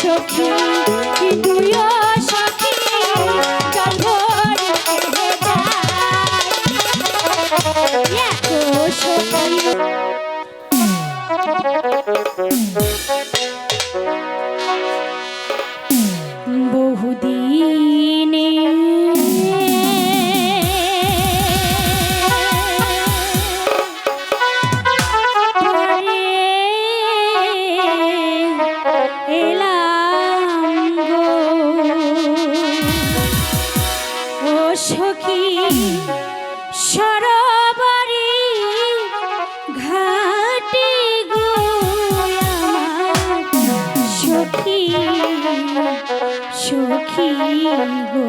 shokhi ki সখী গো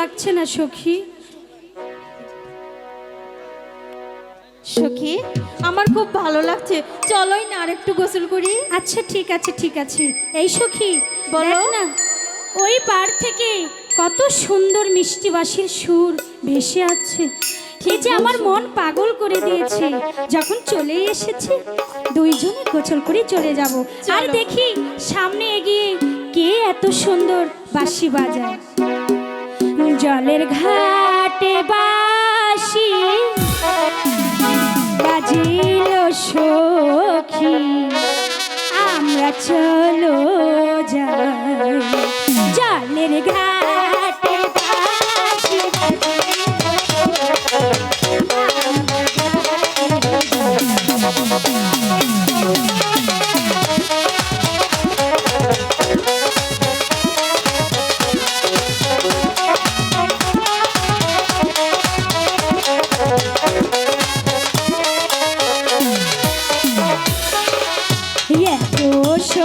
লাগছে না সখী? সখী আমার খুব ভালো লাগছে। চলোই না আরেকটু গোসল করি। আচ্ছা ঠিক আছে ঠিক আছে। এই সখী বলো। না ওই পার থেকে কত সুন্দর মিষ্টি বাঁশির সুর ভেসে আছে এই যে আমার মন পাগল করে দিয়েছে। যখন চলে এসেছে দুইজনে গোছল করে চলে যাব। আর দেখি সামনে এগিয়ে কে এত সুন্দর বাঁশি বাজায়। জলের ঘাটে বাসি। বাজিল সখী আমরা চলো যাই। জলের ঘাটে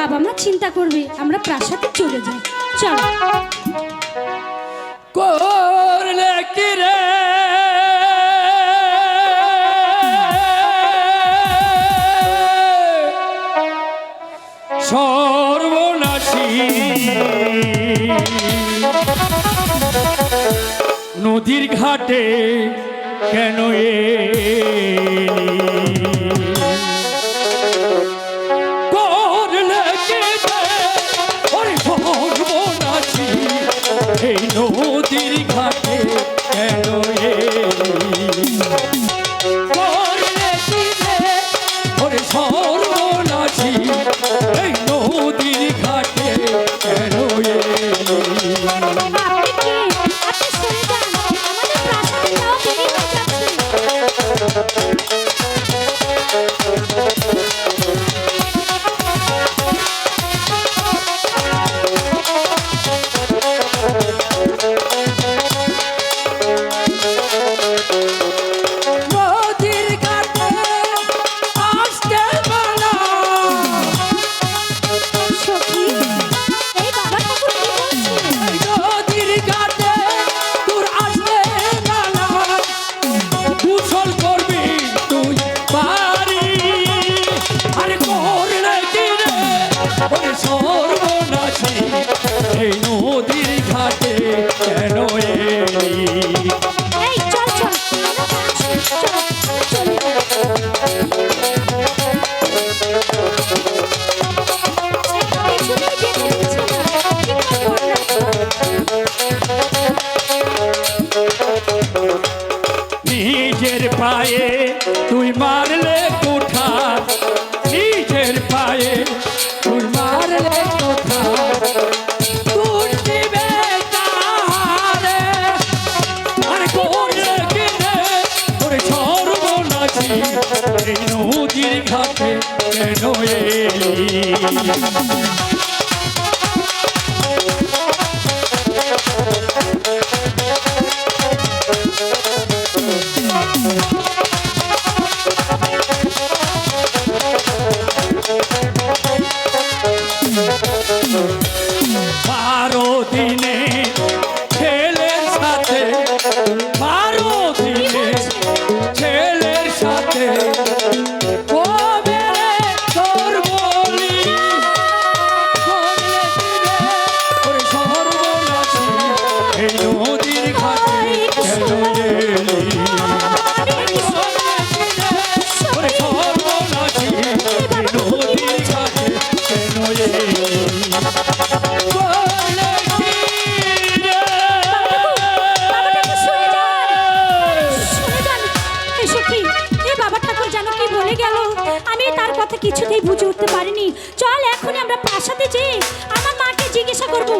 বাবা মা চিন্তা করবে আমরা প্রাসাদে চলে যাই। চলো। নদীর ঘাটে কেন এ নিজের পায়ে তুই মারলে কোঠা নিজের পায়ে তুই মারলে কোঠা ঘাটে কেন এলি। কথা কিছুতেই বুঝে উঠতে পারিনি। চল এখন আমরা প্রাসাদে যে আমার মাকে জিজ্ঞাসা করব।